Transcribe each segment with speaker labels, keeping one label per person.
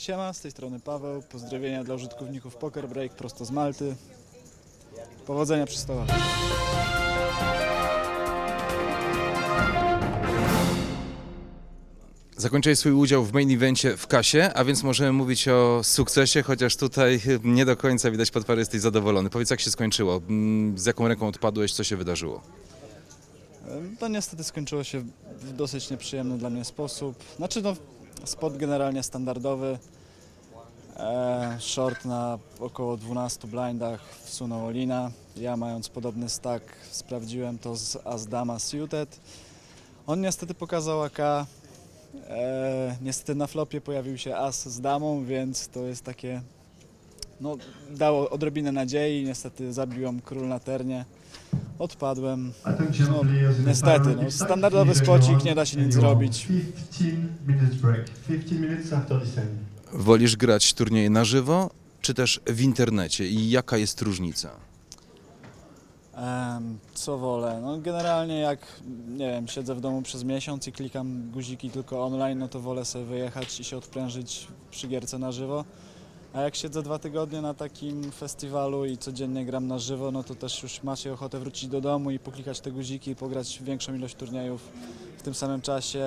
Speaker 1: Siema, z tej strony Paweł. Pozdrowienia dla użytkowników Poker Break prosto z Malty. Powodzenia przy stołach.
Speaker 2: Zakończyłeś swój udział w main evencie w kasie, a więc możemy mówić o sukcesie, chociaż tutaj nie do końca widać po twarzy jesteś zadowolony. Powiedz jak się skończyło, Mm, z jaką ręką odpadłeś, co się wydarzyło?
Speaker 1: To niestety skończyło się w dosyć nieprzyjemny dla mnie sposób. Znaczy no, spot generalnie standardowy. E, short na około 12 blindach wsunął Olina. Ja mając podobny stack sprawdziłem to z As-Dama Suited. On niestety pokazał AK. E, niestety na flopie pojawił się As z damą, więc to jest takie... No, dało odrobinę nadziei. Niestety zabiłem król na ternie. Odpadłem.
Speaker 3: No,
Speaker 1: niestety, no, standardowy spocik, nie da się nic zrobić.
Speaker 3: 15 minutes break. 15 minutes after descending.
Speaker 2: Wolisz grać turnieje na żywo, czy też w internecie i jaka jest różnica?
Speaker 1: Em, co wolę? No generalnie jak, nie wiem, siedzę w domu przez miesiąc i klikam guziki tylko online, no to wolę sobie wyjechać i się odprężyć przy gierce na żywo. A jak siedzę dwa tygodnie na takim festiwalu i codziennie gram na żywo, no to też już ma się ochotę wrócić do domu i poklikać te guziki, pograć większą ilość turniejów w tym samym czasie,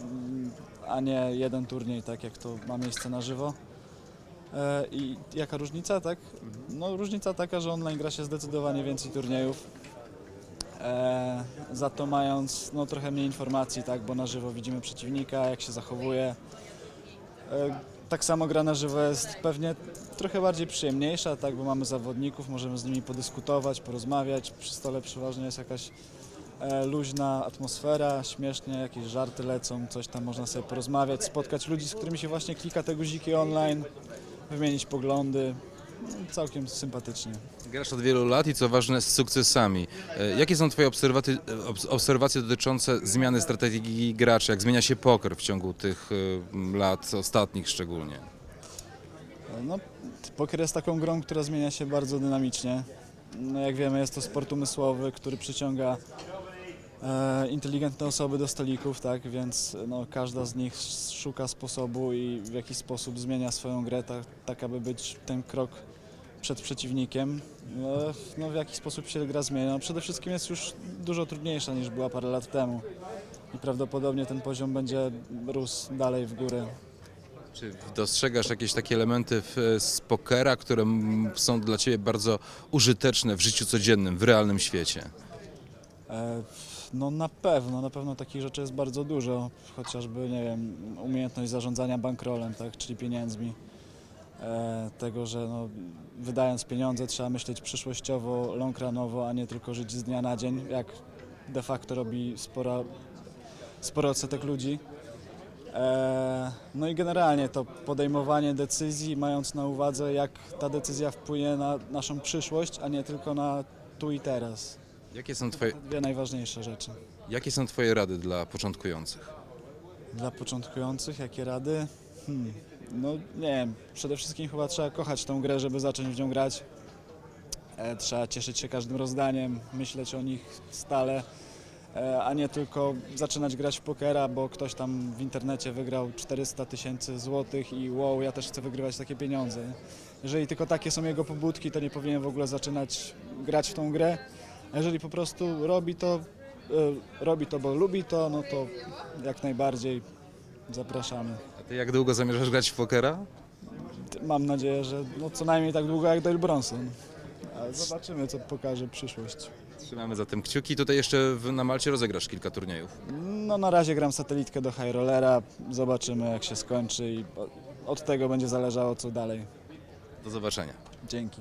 Speaker 1: mm, a nie jeden turniej, tak jak to ma miejsce na żywo. E, I jaka różnica, tak? No różnica taka, że online gra się zdecydowanie więcej turniejów. E, za to mając no, trochę mniej informacji, tak, bo na żywo widzimy przeciwnika, jak się zachowuje. E, tak samo gra na żywo jest pewnie trochę bardziej przyjemniejsza, tak, bo mamy zawodników, możemy z nimi podyskutować, porozmawiać. Przy stole przeważnie jest jakaś e, luźna atmosfera, śmiesznie, jakieś żarty lecą, coś tam można sobie porozmawiać, spotkać ludzi, z którymi się właśnie klika te guziki online, wymienić poglądy. Całkiem sympatycznie.
Speaker 2: Grasz od wielu lat i co ważne z sukcesami. E, Jakie są Twoje obserwaty- obs- obserwacje dotyczące zmiany strategii graczy, jak zmienia się poker w ciągu tych e, lat ostatnich szczególnie?
Speaker 1: No, poker jest taką grą, która zmienia się bardzo dynamicznie. No, jak wiemy, jest to sport umysłowy, który przyciąga e, inteligentne osoby do stolików, tak, więc no, każda z nich szuka sposobu i w jakiś sposób zmienia swoją grę, tak, tak aby być ten krok przed przeciwnikiem. No, no, w jaki sposób się gra zmienia? No, przede wszystkim jest już dużo trudniejsza niż była parę lat temu i prawdopodobnie ten poziom będzie rósł dalej w górę.
Speaker 2: Czy dostrzegasz jakieś takie elementy w, z pokera, które są dla Ciebie bardzo użyteczne w życiu codziennym, w realnym świecie?
Speaker 1: E, No na pewno, na pewno takich rzeczy jest bardzo dużo, chociażby, nie wiem, umiejętność zarządzania bankrolem, tak, czyli pieniędzmi. E, tego, że no, wydając pieniądze trzeba myśleć przyszłościowo, longranowo, a nie tylko żyć z dnia na dzień, jak de facto robi spora, spory odsetek ludzi. E, no i generalnie to podejmowanie decyzji, mając na uwadze, jak ta decyzja wpłynie na naszą przyszłość, a nie tylko na tu i teraz.
Speaker 2: Jakie są Twoje,
Speaker 1: dwie najważniejsze rzeczy.
Speaker 2: jakie są twoje rady dla początkujących?
Speaker 1: Dla początkujących, jakie rady? Hmm. No nie wiem, przede wszystkim chyba trzeba kochać tą grę, żeby zacząć w nią grać. E, trzeba cieszyć się każdym rozdaniem, myśleć o nich stale, e, a nie tylko zaczynać grać w pokera, bo ktoś tam w internecie wygrał 400 tysięcy złotych i wow, ja też chcę wygrywać takie pieniądze. Jeżeli tylko takie są jego pobudki, to nie powinien w ogóle zaczynać grać w tą grę. A jeżeli po prostu robi to, e, robi to, bo lubi to, no to jak najbardziej zapraszamy.
Speaker 2: A Ty jak długo zamierzasz grać w pokera?
Speaker 1: Mam nadzieję, że no co najmniej tak długo jak Dale Bronson. A zobaczymy, co pokaże przyszłość.
Speaker 2: Trzymamy zatem kciuki. Tutaj jeszcze w, na Malcie rozegrasz kilka turniejów.
Speaker 1: No na razie gram satelitkę do High Rollera, zobaczymy jak się skończy i od tego będzie zależało co dalej.
Speaker 2: Do zobaczenia.
Speaker 1: Dzięki.